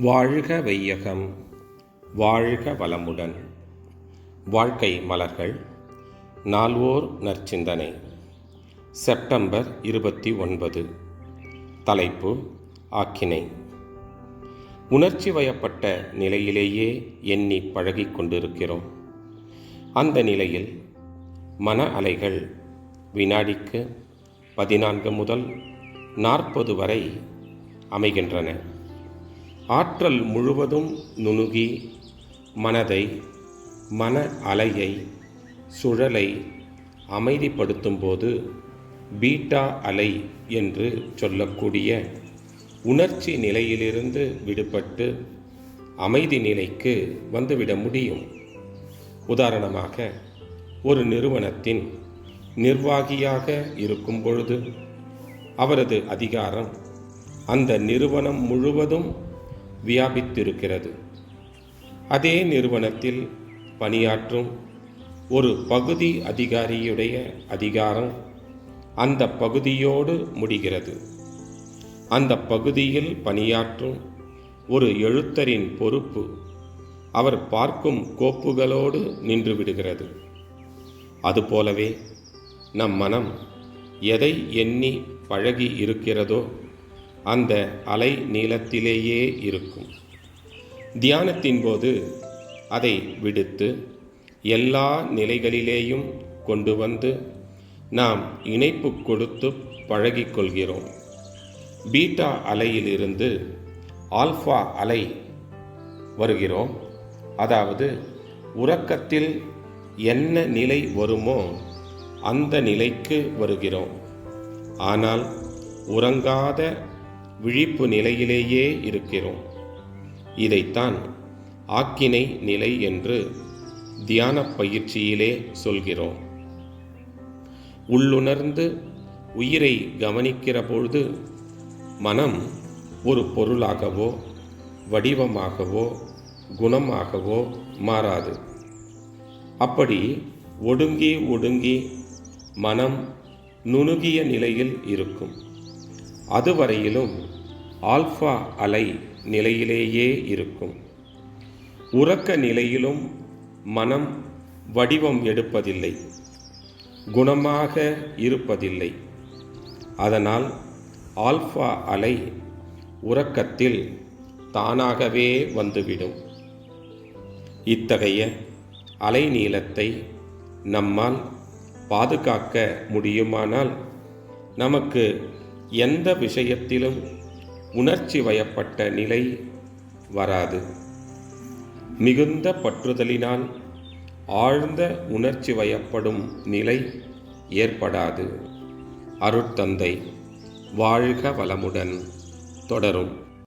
வாழ்க வையகம் வாழ்க வளமுடன். வாழ்க்கை மலர்கள் நால்வோர் நற்சிந்தனை. செப்டம்பர் இருபத்தி ஒன்பது. தலைப்பு ஆக்கினை. உணர்ச்சி வயப்பட்ட நிலையிலேயே எண்ணி பழகி கொண்டிருக்கிறோம். அந்த நிலையில் மன அலைகள் வினாடிக்கு பதினான்கு முதல் நாற்பது வரை அமைகின்றன. ஆற்றல் முழுவதும் நுணுகி மனதை மன அலையை சுழலை அமைதிப்படுத்தும்போது பீட்டா அலை என்று சொல்லக்கூடிய உணர்ச்சி நிலையிலிருந்து விடுபட்டு அமைதி நிலைக்கு வந்துவிட முடியும். உதாரணமாக ஒரு நிறுவனத்தின் நிர்வாகியாக இருக்கும் பொழுது அவரது அதிகாரம் அந்த நிறுவனம் முழுவதும் வியாபித்திருக்கிறது. அதே நிறுவனத்தில் பணியாற்றும் ஒரு பகுதி அதிகாரியுடைய அதிகாரம் அந்த பகுதியோடு முடிகிறது. அந்த பகுதியில் பணியாற்றும் ஒரு எழுத்தரின் பொறுப்பு அவர் பார்க்கும் கோப்புகளோடு நின்றுவிடுகிறது அதுபோலவே நம் மனம் எதை எண்ணி பழகி இருக்கிறதோ அந்த அலை நீளத்திலேயே இருக்கும். தியானத்தின் போது அதை விடுத்து எல்லா நிலைகளிலேயும் கொண்டு வந்து நாம் இணைப்பு கொடுத்து பழகிக்கொள்கிறோம் பீட்டா அலையிலிருந்து ஆல்ஃபா அலை வருகிறோம். அதாவது உறக்கத்தில் என்ன நிலை வருமோ அந்த நிலைக்கு வருகிறோம். ஆனால் உறங்காத விழிப்பு நிலையிலேயே இருக்கிறோம். இதைத்தான் ஆக்கினை நிலை என்று தியான பயிற்சியிலே சொல்கிறோம். உள்ளுணர்ந்து உயிரை கவனிக்கிற பொழுது மனம் ஒரு பொருளாகவோ வடிவமாகவோ குணமாகவோ மாறாது. அப்படி ஒடுங்கி ஒடுங்கி மனம் நுணுகிய நிலையில் இருக்கும். அதுவரையிலும் ஆல்ஃபா அலை நிலையிலேயே இருக்கும். உறக்க நிலையிலும் மனம் வடிவம் எடுப்பதில்லை. குணமாக இருப்பதில்லை. அதனால் ஆல்ஃபா அலை உறக்கத்தில் தானாகவே வந்துவிடும். இத்தகைய அலைநீளத்தை நம்மால் பாதுகாக்க முடியுமானால் நமக்கு எந்த விஷயத்திலும் உணர்ச்சி வயப்பட்ட நிலை வராது. மிகுந்த பற்றுதலினால் ஆழ்ந்த உணர்ச்சி வயப்படும் நிலை ஏற்படாது. அருட்தந்தை வாழ்க வளமுடன் தொடரும்.